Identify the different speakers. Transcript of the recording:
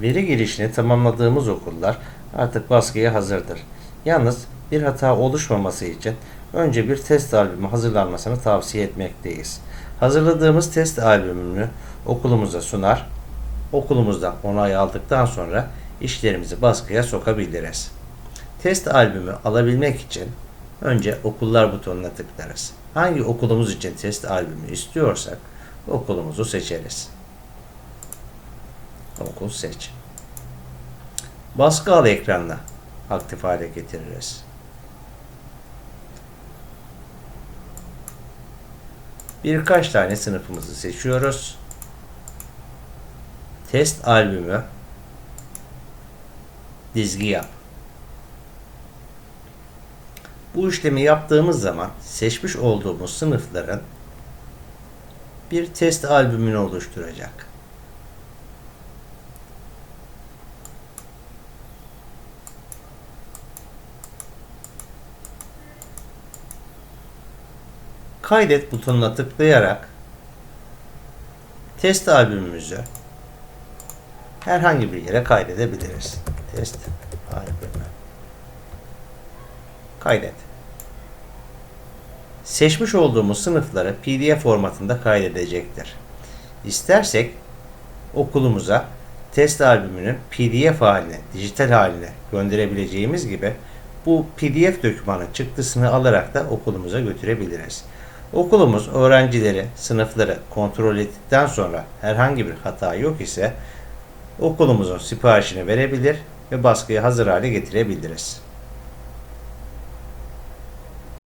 Speaker 1: Veri girişini tamamladığımız okullar artık baskıya hazırdır. Yalnız bir hata oluşmaması için önce bir test albümü hazırlanmasını tavsiye etmekteyiz. Hazırladığımız test albümünü okulumuza sunar, okulumuzdan onay aldıktan sonra işlerimizi baskıya sokabiliriz. Test albümü alabilmek için önce okullar butonuna tıklarız. Hangi okulumuz için test albümü istiyorsak okulumuzu seçeriz. Okul seç. Baskı al ekranla aktif hale getiririz. Birkaç tane sınıfımızı seçiyoruz. Test albümü dizgi yap. Bu işlemi yaptığımız zaman seçmiş olduğumuz sınıfların bir test albümünü oluşturacak. Kaydet butonuna tıklayarak test albümümüzü herhangi bir yere kaydedebiliriz. Test albümü. Kaydet. Seçmiş olduğumuz sınıfları PDF formatında kaydedecektir. İstersek okulumuza test albümünün PDF haline, dijital haline gönderebileceğimiz gibi bu PDF dokümanın çıktısını alarak da okulumuza götürebiliriz. Okulumuz öğrencileri, sınıfları kontrol ettikten sonra herhangi bir hata yok ise okulumuzun siparişini verebilir ve baskıya hazır hale getirebiliriz.